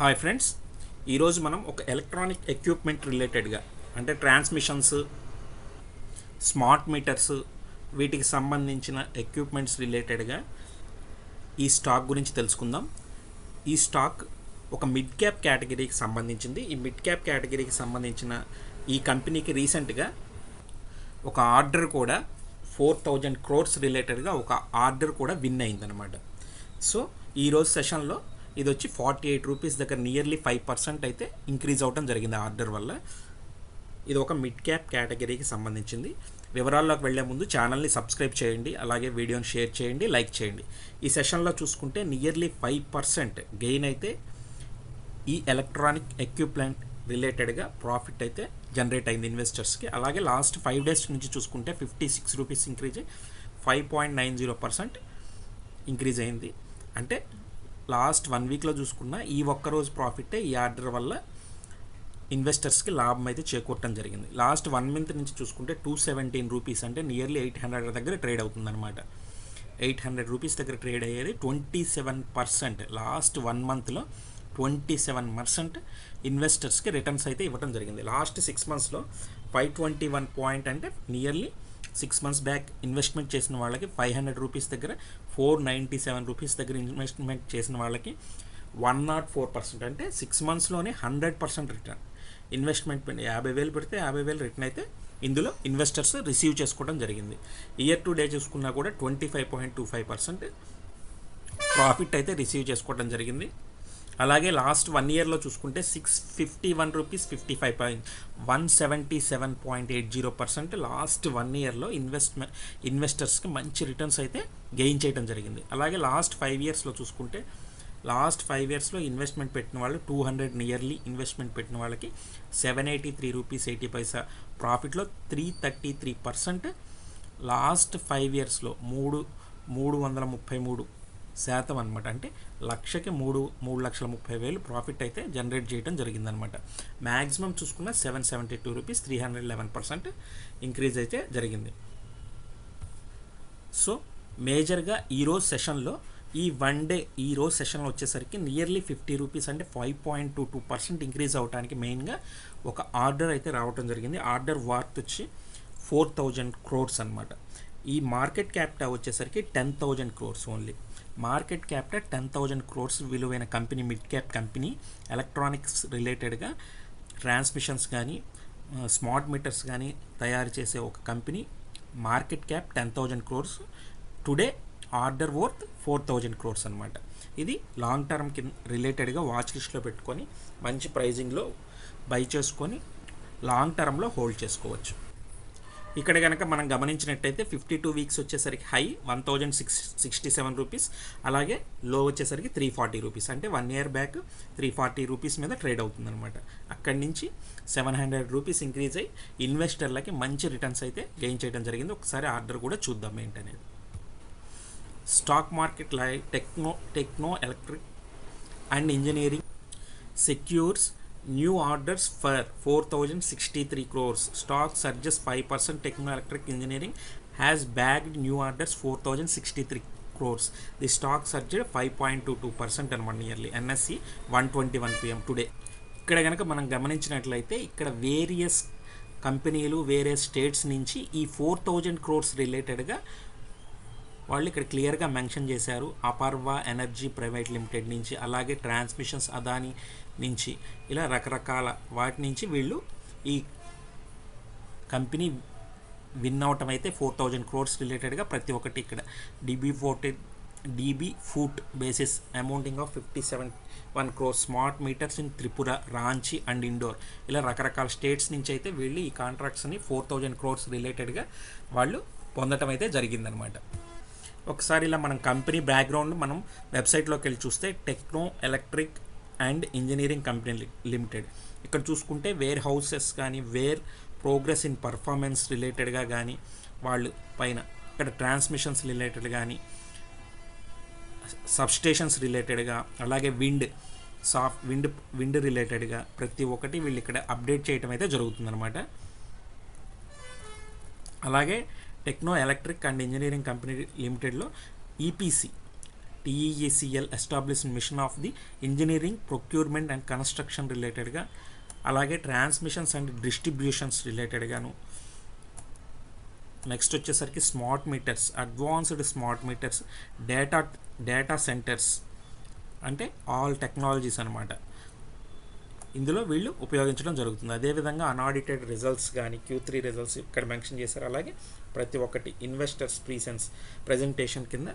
Hi friends ఈరోజు మనం ఒక ఎలక్ట్రానిక్ ఎక్విప్మెంట్ రిలేటెడ్గా అంటే ట్రాన్స్మిషన్స్ స్మార్ట్ మీటర్స్ వీటికి సంబంధించిన ఎక్విప్మెంట్స్ రిలేటెడ్గా ఈ స్టాక్ గురించి తెలుసుకుందాం. ఈ స్టాక్ ఒక మిడ్ క్యాప్ కేటగిరీకి సంబంధించింది. ఈ మిడ్ క్యాప్ కేటగిరీకి సంబంధించిన ఈ కంపెనీకి రీసెంట్గా ఒక ఆర్డర్ కూడా ఫోర్ థౌజండ్ క్రోర్స్ రిలేటెడ్గా ఒక ఆర్డర్ కూడా విన్ అయిందనమాట సో ఈరోజు సెషన్లో ఇది వచ్చి ఫార్టీ ఎయిట్ రూపీస్ దగ్గర నియర్లీ ఫైవ్ పర్సెంట్ అయితే ఇంక్రీజ్ అవడం జరిగింది ఆర్డర్ వల్ల. ఇది ఒక మిడ్ క్యాప్ కేటగిరీకి సంబంధించింది. వివరాల్లోకి వెళ్ళే ముందు ఛానల్ని సబ్స్క్రైబ్ చేయండి అలాగే వీడియోని షేర్ చేయండి లైక్ చేయండి. ఈ సెషన్లో చూసుకుంటే నియర్లీ ఫైవ్ పర్సెంట్ గెయిన్ అయితే ఈ ఎలక్ట్రానిక్ ఎక్విప్మెంట్ రిలేటెడ్గా ప్రాఫిట్ అయితే జనరేట్ అయింది ఇన్వెస్టర్స్కి అలాగే లాస్ట్ ఫైవ్ డేస్ నుంచి చూసుకుంటే ఫిఫ్టీ సిక్స్ రూపీస్ ఇంక్రీజ్ అయ్యి five point nine zero percent increase అయింది. అంటే లాస్ట్ వన్ వీక్లో చూసుకున్న ఈ ఒక్క రోజు ప్రాఫిటే ఈ ఆర్డర్ వల్ల ఇన్వెస్టర్స్కి లాభం అయితే చేకూరటం జరిగింది. లాస్ట్ వన్ మంత్ నుంచి చూసుకుంటే టూ సెవెంటీన్ రూపీస్ అంటే నియర్లీ ఎయిట్ హండ్రెడ్ దగ్గర ట్రేడ్ అవుతుందన్నమాట. ఎయిట్ హండ్రెడ్ రూపీస్ దగ్గర ట్రేడ్ అయ్యేది twenty seven percent. Last one మంత్లో ట్వంటీ సెవెన్ పర్సెంట్ ఇన్వెస్టర్స్కి రిటర్న్స్ అయితే ఇవ్వడం జరిగింది. లాస్ట్ సిక్స్ మంత్స్లో ఫైవ్ ట్వంటీ వన్ పాయింట్ అంటే nearly six months back investment చేసిన వాళ్ళకి ఫైవ్ హండ్రెడ్ రూపీస్ దగ్గర ఫోర్ నైంటీ సెవెన్ రూపీస్ దగ్గర ఇన్వెస్ట్మెంట్ చేసిన వాళ్ళకి వన్ నాట్ ఫోర్ పర్సెంట్ అంటే సిక్స్ మంత్స్లోనే హండ్రెడ్ పర్సెంట్ రిటర్న్ ఇన్వెస్ట్మెంట్ పెట్టి యాభై వేలు పెడితే యాభై వేలు రిటర్న్ అయితే ఇందులో ఇన్వెస్టర్స్ రిసీవ్ చేసుకోవడం జరిగింది. ఇయర్ టు డే చూసుకున్నా కూడా twenty five point two five percent profit అయితే రిసీవ్ చేసుకోవడం జరిగింది. అలాగే లాస్ట్ వన్ ఇయర్లో చూసుకుంటే six fifty one rupees fifty five point one seventy seven point eight zero percent last one ఇయర్లో ఇన్వెస్ట్మెంట్ ఇన్వెస్టర్స్కి మంచి రిటర్న్స్ అయితే గెయిన్ చేయడం జరిగింది. అలాగే లాస్ట్ ఫైవ్ ఇయర్స్లో చూసుకుంటే లాస్ట్ ఫైవ్ ఇయర్స్లో ఇన్వెస్ట్మెంట్ పెట్టిన వాళ్ళు టూ హండ్రెడ్ నియర్లీ ఇన్వెస్ట్మెంట్ పెట్టిన వాళ్ళకి seven eighty three rupees eighty paisa ప్రాఫిట్లో three thirty three percent last five ఇయర్స్లో మూడు మూడు వందల ముప్పై మూడు శాతం అనమాట అంటే లక్షకి మూడు మూడు లక్షల ముప్పై వేలు ప్రాఫిట్ అయితే జనరేట్ చేయడం జరిగిందనమాట మ్యాక్సిమం చూసుకున్న seven seventy two rupees three hundred eleven percent increase అయితే జరిగింది. సో మేజర్గా ఈరోజు సెషన్లో ఈ వన్ డే ఈ రోజు సెషన్లో వచ్చేసరికి నియర్లీ ఫిఫ్టీ రూపీస్ అంటే five point two two percent increase అవడానికి మెయిన్గా ఒక ఆర్డర్ అయితే రావడం జరిగింది. ఆర్డర్ వార్త్ వచ్చి ఫోర్ థౌజండ్ క్రోర్స్ అనమాట ఈ మార్కెట్ క్యాపిటల్ వచ్చేసరికి ten thousand crores only. Market capital ten thousand crores విలువైన company mid cap company electronics రిలేటెడ్గా ట్రాన్స్మిషన్స్ కానీ స్మార్ట్ మీటర్స్ కానీ తయారు చేసే ఒక company. Market cap ten thousand crores. Today order worth four thousand crores అనమాట ఇది లాంగ్ టర్మ్కి రిలేటెడ్గా వాచ్ లిస్ట్లో పెట్టుకొని మంచి ప్రైజింగ్లో బై చేసుకొని లాంగ్ టర్మ్లో హోల్డ్ చేసుకోవచ్చు. ఇక్కడ కనుక మనం గమనించినట్టయితే ఫిఫ్టీ టూ వీక్స్ వచ్చేసరికి high one thousand six sixty seven rupees. అలాగే లో వచ్చేసరికి త్రీ ఫార్టీ రూపీస్. అంటే one year back three forty rupees మీద ట్రేడ్ అవుతుందన్నమాట. అక్కడి నుంచి సెవెన్ హండ్రెడ్ రూపీస్ ఇంక్రీజ్ అయ్యి ఇన్వెస్టర్లకి మంచి రిటర్న్స్ అయితే గెయిన్ చేయడం జరిగింది. ఒకసారి ఆర్డర్ కూడా చూద్దాం ఏంటనేది. Stock market lie Techno Techno Electric and Engineering secures new orders for four thousand sixty three crores. Stock surges five percent Techno Electric Engineering has bagged new orders four thousand sixty three crores. The stock surged five point two two percent అనమాట early. NSE one twenty one PM today. ఇక్కడ కనుక మనం గమనించినట్లయితే ఇక్కడ various కంపెనీలు వేరే states నుంచి ఈ ఫోర్ థౌజండ్ క్రోర్స్ రిలేటెడ్గా వాళ్ళు ఇక్కడ క్లియర్గా మెన్షన్ చేశారు అపర్వా ఎనర్జీ ప్రైవేట్ లిమిటెడ్ నుంచి అలాగే ట్రాన్స్మిషన్స్ అదాని నుంచి ఇలా రకరకాల వాటి నుంచి వీళ్ళు ఈ కంపెనీ విన్ అవటం అయితే ఫోర్ థౌజండ్ క్రోర్స్ రిలేటెడ్గా ప్రతి ఒక్కటి ఇక్కడ. DB ఫోర్టెడ్ DB foot basis amounting of fifty seven one crore smart meters in Tripura Ranchi and Indore ఇలా రకరకాల స్టేట్స్ నుంచి అయితే వీళ్ళు ఈ కాంట్రాక్ట్స్ని ఫోర్ థౌజండ్ క్రోర్స్ రిలేటెడ్గా వాళ్ళు పొందటం అయితే జరిగిందనమాట. ఒకసారి ఇలా మనం కంపెనీ బ్యాక్గ్రౌండ్ మనం వెబ్సైట్లోకి వెళ్ళి చూస్తే Techno Electric and Engineering company limited. ఇక్కడ చూసుకుంటే వేర్ హౌసెస్ కానీ వేర్ ప్రోగ్రెస్ ఇన్ పర్ఫార్మెన్స్ రిలేటెడ్గా కానీ వాళ్ళు పైన ఇక్కడ ట్రాన్స్మిషన్స్ రిలేటెడ్ కానీ సబ్స్టేషన్స్ రిలేటెడ్గా అలాగే విండ్ సాఫ్ట్ విండ్ విండ్ రిలేటెడ్గా ప్రతి ఒక్కటి వీళ్ళు ఇక్కడ అప్డేట్ చేయటం అయితే జరుగుతుందన్నమాట. అలాగే Techno Electric and Engineering company లిమిటెడ్లో EPC TEECL establishment of the engineering procurement and construction రిలేటెడ్గా అలాగే ట్రాన్స్మిషన్స్ అండ్ డిస్ట్రిబ్యూషన్స్ రిలేటెడ్గాను నెక్స్ట్ వచ్చేసరికి smart meters advanced smart meters data data centres అంటే ఆల్ టెక్నాలజీస్ అనమాట ఇందులో వీళ్ళు ఉపయోగించడం జరుగుతుంది. అదేవిధంగా అన్ఆడిటెడ్ రిజల్ట్స్ కానీ క్యూ త్రీ రిజల్ట్స్ ఇక్కడ మెన్షన్ చేశారు. అలాగే ప్రతి ఒక్కటి ఇన్వెస్టర్స్ ప్రీసెన్స్ ప్రజెంటేషన్ కింద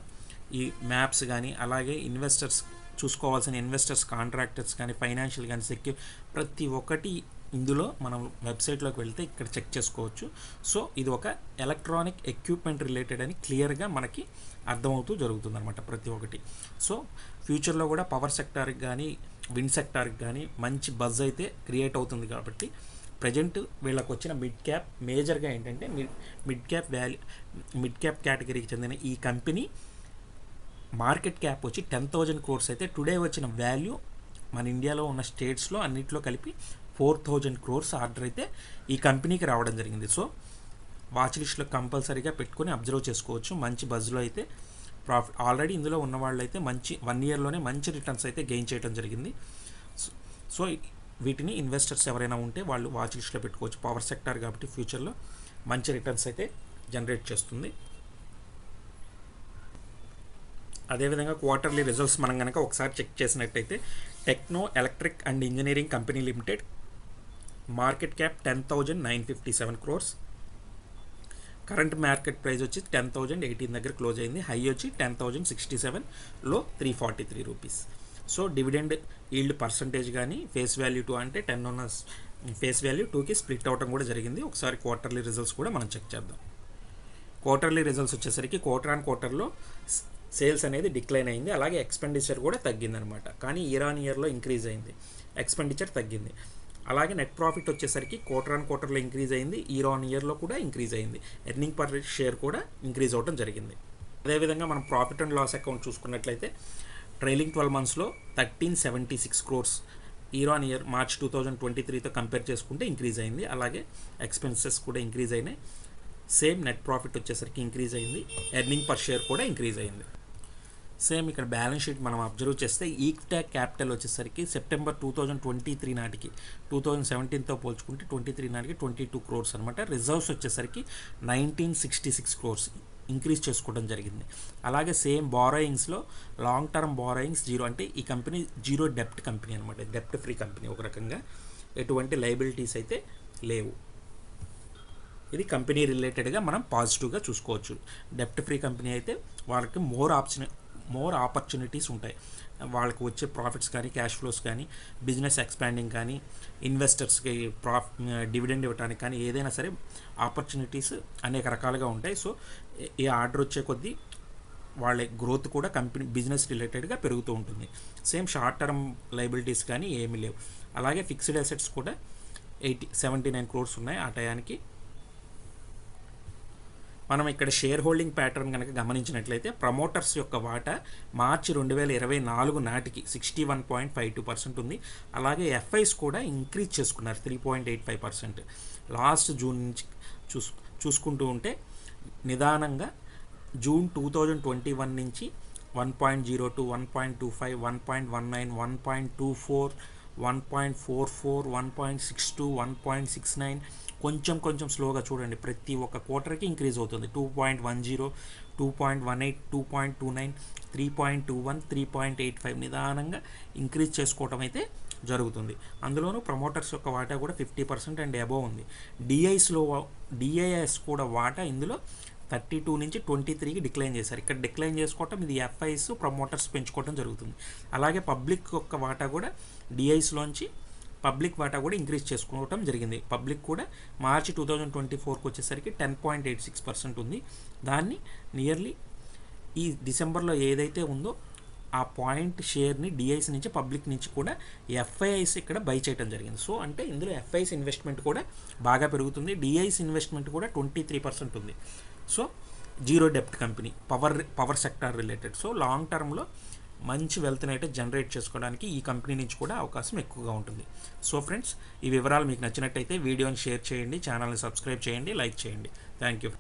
ఈ మ్యాప్స్ కానీ అలాగే ఇన్వెస్టర్స్ చూసుకోవాల్సిన ఇన్వెస్టర్స్ కాంట్రాక్టర్స్ కానీ ఫైనాన్షియల్ కానీ సెక్యూర్ ప్రతి ఒక్కటి ఇందులో మనం వెబ్సైట్లోకి వెళ్తే ఇక్కడ చెక్ చేసుకోవచ్చు. సో ఇది ఒక ఎలక్ట్రానిక్ ఎక్విప్మెంట్ రిలేటెడ్ అని క్లియర్గా మనకి అర్థమవుతూ జరుగుతుంది అనమాట ప్రతి ఒక్కటి. సో ఫ్యూచర్లో కూడా పవర్ సెక్టార్కి కానీ విండ్ సెక్టార్కి కానీ మంచి బజ్ అయితే క్రియేట్ అవుతుంది కాబట్టి ప్రజెంట్ వీళ్ళకి వచ్చిన మిడ్ క్యాప్ మేజర్గా ఏంటంటే mid mid cap value mid cap కేటగిరీకి చెందిన ఈ కంపెనీ మార్కెట్ క్యాప్ వచ్చి టెన్ థౌజండ్ క్రోర్స్ అయితే టుడే వచ్చిన వాల్యూ మన ఇండియాలో ఉన్న స్టేట్స్లో అన్నింటిలో కలిపి ఫోర్ థౌజండ్ క్రోర్స్ ఆర్డర్ అయితే ఈ కంపెనీకి రావడం జరిగింది. సో వాచ్ లిస్ట్లో కంపల్సరీగా పెట్టుకొని అబ్జర్వ్ చేసుకోవచ్చు. మంచి బజ్లో అయితే ప్రాఫిట్ ఆల్రెడీ ఇందులో ఉన్న వాళ్ళు మంచి వన్ ఇయర్లోనే మంచి రిటర్న్స్ అయితే గెయిన్ చేయడం జరిగింది. సో వీటిని ఇన్వెస్టర్స్ ఎవరైనా ఉంటే వాళ్ళు వాచ్ లిస్ట్లో పెట్టుకోవచ్చు. పవర్ సెక్టార్ కాబట్టి ఫ్యూచర్లో మంచి రిటర్న్స్ అయితే జనరేట్ చేస్తుంది. అదేవిధంగా క్వార్టర్లీ రిజల్ట్స్ మనం కనుక ఒకసారి చెక్ చేసినట్టయితే Techno Electric and Engineering company limited market cap ten thousand nine fifty seven crores. Current market price వచ్చి టెన్ థౌజండ్ ఎయిటీన్ దగ్గర క్లోజ్ అయింది. హై వచ్చి టెన్ థౌజండ్ సిక్స్టీ సెవెన్లో three forty three rupees. So dividend yield percentage కానీ face value two అంటే ten ఉన్న face value టూకి split అవడం కూడా జరిగింది. ఒకసారి క్వార్టర్లీ రిజల్ట్స్ కూడా మనం చెక్ చేద్దాం. క్వార్టర్లీ రిజల్ట్స్ వచ్చేసరికి క్వార్టర్ ఆన్ క్వార్టర్లో సేల్స్ అనేది డిక్లైన్ అయింది. అలాగే ఎక్స్పెండిచర్ కూడా తగ్గిందనమాట. కానీ ఇయర్ ఆన్ ఇయర్లో ఇంక్రీజ్ అయింది. ఎక్స్పెండిచర్ తగ్గింది. అలాగే నెట్ ప్రాఫిట్ వచ్చేసరికి క్వార్టర్ ఆన్ క్వార్టర్లో ఇంక్రీజ్ అయింది. ఇయర్ ఆన్ ఇయర్లో కూడా ఇంక్రీజ్ అయింది. ఎర్నింగ్ పర్ షేర్ కూడా ఇంక్రీజ్ అవ్వడం జరిగింది. అదేవిధంగా మనం ప్రాఫిట్ అండ్ లాస్ అకౌంట్ చూసుకున్నట్లయితే ట్రైలింగ్ ట్వెల్వ్ మంత్స్లో thirteen seventy six crores year on year March two thousand twenty త్రీతో compare చేసుకుంటే ఇంక్రీజ్ అయింది. అలాగే ఎక్స్పెన్సెస్ కూడా ఇంక్రీజ్ అయినాయి. సేమ్ నెట్ ప్రాఫిట్ వచ్చేసరికి ఇంక్రీజ్ అయింది. ఎర్నింగ్ పర్ షేర్ కూడా ఇంక్రీజ్ అయింది. సేమ్ ఇక్కడ బ్యాలెన్స్ షీట్ మనం అబ్జర్వ్ చేస్తే ఈక్టాక్ క్యాపిటల్ వచ్చేసరికి September two thousand twenty three నాటికి టూ థౌజండ్ సెవెంటీన్తో పోల్చుకుంటే ట్వంటీ త్రీ నాటికి ట్వంటీ టూ క్రోర్స్ అనమాట రిజర్వ్స్ వచ్చేసరికి nineteen sixty six crores increase చేసుకోవడం జరిగింది. అలాగే సేమ్ బారోయింగ్స్లో లాంగ్ టర్మ్ బారోయింగ్స్ జీరో అంటే ఈ కంపెనీ జీరో డెప్ట్ కంపెనీ అనమాట డెప్ట్ ఫ్రీ కంపెనీ ఒక రకంగా ఎటువంటి లైబిలిటీస్ అయితే లేవు. ఇది కంపెనీ రిలేటెడ్గా మనం పాజిటివ్గా చూసుకోవచ్చు. డెప్ట్ ఫ్రీ కంపెనీ అయితే వాళ్ళకి మోర్ ఆప్షన్ మోర్ ఆపర్చునిటీస్ ఉంటాయి. వాళ్ళకి వచ్చే ప్రాఫిట్స్ కానీ క్యాష్ ఫ్లోస్ కానీ బిజినెస్ ఎక్స్పాండింగ్ కానీ ఇన్వెస్టర్స్కి ప్రాఫ్ డివిడెండ్ ఇవ్వడానికి కానీ ఏదైనా సరే ఆపర్చునిటీస్ అనేక రకాలుగా ఉంటాయి. సో ఈ ఆర్డర్ వచ్చే కొద్దీ వాళ్ళ గ్రోత్ కూడా కంపెనీ బిజినెస్ రిలేటెడ్గా పెరుగుతూ ఉంటుంది. సేమ్ షార్ట్ టర్మ్ లైబిలిటీస్ కానీ ఏమీ లేవు. అలాగే ఫిక్స్డ్ అసెట్స్ కూడా ఎయిటీ సెవెంటీ నైన్ క్రోర్స్ ఉన్నాయి ఆ టయానికి. మనం ఇక్కడ షేర్ హోల్డింగ్ ప్యాటర్న్ కనుక గమనించినట్లయితే ప్రమోటర్స్ యొక్క వాటా మార్చి రెండు వేల ఇరవై నాలుగు నాటికి sixty one point five two percent ఉంది. అలాగే ఎఫ్ఐస్ కూడా ఇంక్రీజ్ చేసుకున్నారు three point eight five percent last June నుంచి చూస్ చూసుకుంటూ ఉంటే నిదానంగా June two thousand twenty one నుంచి one point zero two one point two five one point one nine one point two four one point four four one point six two one point six nine కొంచెం కొంచెం స్లోగా చూడండి. ప్రతి ఒక్క క్వార్టర్కి increase అవుతుంది. Two point one zero two point one eight two point two nine three point two one three point eight five నిదానంగా increase చేసుకోవటం అయితే జరుగుతుంది. అందులోనూ ప్రమోటర్స్ యొక్క వాటా కూడా ఫిఫ్టీ పర్సెంట్ అండ్ అబోవ్ ఉంది. డిఐస్లో డిఐఎస్ కూడా వాటా ఇందులో థర్టీ టూ నుంచి ట్వంటీ త్రీకి డిక్లైన్ చేశారు. ఇక్కడ డిక్లైన్ చేసుకోవటం ఇది ఎఫ్ఐస్ ప్రమోటర్స్ పెంచుకోవడం జరుగుతుంది. అలాగే పబ్లిక్ యొక్క వాటా కూడా డిఐస్లోంచి పబ్లిక్ వాటా కూడా ఇంక్రీజ్ చేసుకోవటం జరిగింది. పబ్లిక్ కూడా మార్చి టూ థౌజండ్ ట్వంటీ ఫోర్కి వచ్చేసరికి ten point eight six percent ఉంది. దాన్ని నియర్లీ ఈ డిసెంబర్లో ఏదైతే ఉందో ఆ పాయింట్ షేర్ని డిఐసి నుంచి పబ్లిక్ నుంచి కూడా ఎఫ్ఐఐస్ ఇక్కడ బై చేయడం జరిగింది. సో అంటే ఇందులో ఎఫ్ఐస్ ఇన్వెస్ట్మెంట్ కూడా బాగా పెరుగుతుంది. డిఐస్ ఇన్వెస్ట్మెంట్ కూడా ట్వంటీ త్రీ పర్సెంట్ ఉంది. So zero డెప్ట్ company power power sector related. So long టర్మ్లో మంచి వెల్త్ని అయితే జనరేట్ చేసుకోవడానికి ఈ కంపెనీ నుంచి కూడా అవకాశం ఎక్కువగా ఉంటుంది. సో ఫ్రెండ్స్ ఈ వివరాలు మీకు నచ్చినట్టయితే వీడియోని షేర్ చేయండి ఛానల్ని సబ్స్క్రైబ్ చేయండి లైక్ చేయండి. Thank you.